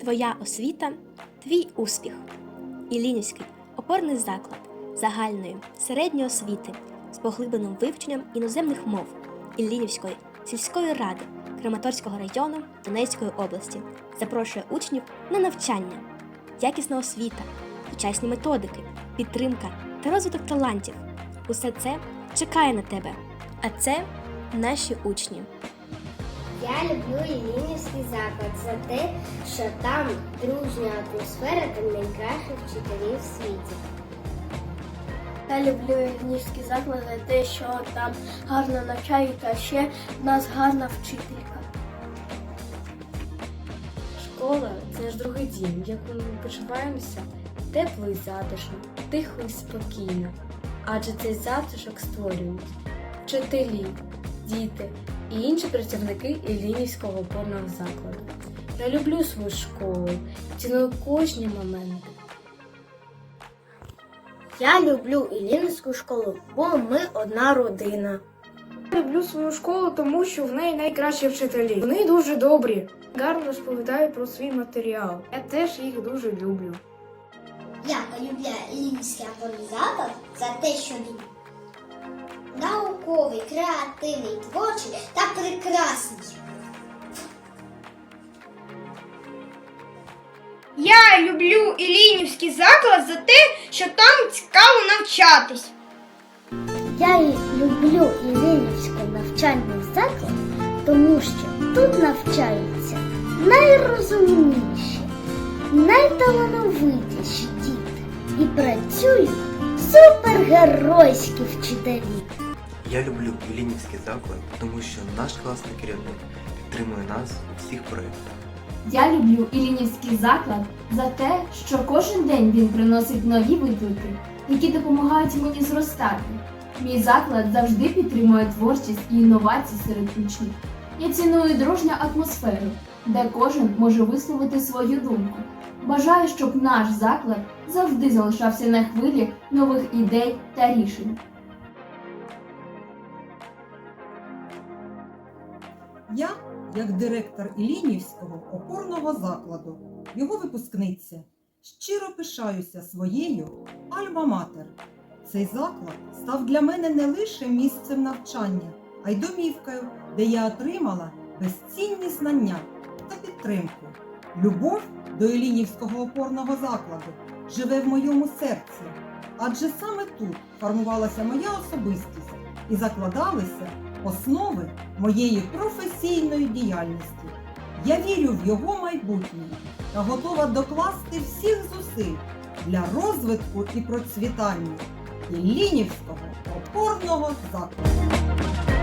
Твоя освіта, твій успіх. Іллінівський опорний заклад загальної середньої освіти з поглибленим вивченням іноземних мов Іллінівської сільської ради Краматорського району Донецької області запрошує учнів на навчання, якісна освіта, сучасні методики, підтримка та розвиток талантів. Усе це чекає на тебе. А це наші учні. Я люблю Іллінівський заклад за те, що там дружня атмосфера та найкращих вчителів в світі. Я люблю Ільнівський заклад за те, що там гарно навчають, а ще в нас гарна вчителька. Школа це наш другий дім, в якому ми почуваємося тепло і затишно, тихо і спокійно. Адже цей затишок створюють вчителі, діти і інші працівники Іллінівського опорного закладу. Я люблю свою школу, ціную кожні моменти. Я люблю Іллінську школу, бо ми одна родина. Я люблю свою школу, тому що в неї найкращі вчителі. Вони дуже добрі, гарно розповідають про свій матеріал. Я теж їх дуже люблю. Я полюбляю Іллінівський опорний заклад за те, що він науковий, креативний, творчий та прекрасний. Я люблю Ілінівський заклад за те, що там цікаво навчатись. Я люблю Іллінівський навчальний заклад, тому що тут навчаються найрозумніші, найталановитіші діти і працюють супергеройські вчителі. Я люблю Іллінівський заклад, тому що наш класний керівник підтримує нас у всіх проєктах. Я люблю Іллінівський заклад за те, що кожен день він приносить нові виклики, які допомагають мені зростати. Мій заклад завжди підтримує творчість і інновації серед учнів. Я ціную дружню атмосферу, де кожен може висловити свою думку. Бажаю, щоб наш заклад завжди залишався на хвилі нових ідей та рішень. Я, як директор Ілінівського опорного закладу, його випускниця, щиро пишаюся своєю альма-матер. Цей заклад став для мене не лише місцем навчання, а й домівкою, де я отримала безцінні знання та підтримку. Любов до Ілінівського опорного закладу живе в моєму серці, адже саме тут формувалася моя особистість і закладалися основи моєї професійної діяльності. Я вірю в його майбутнє та готова докласти всіх зусиль для розвитку і процвітання Іллінівського опорного закладу.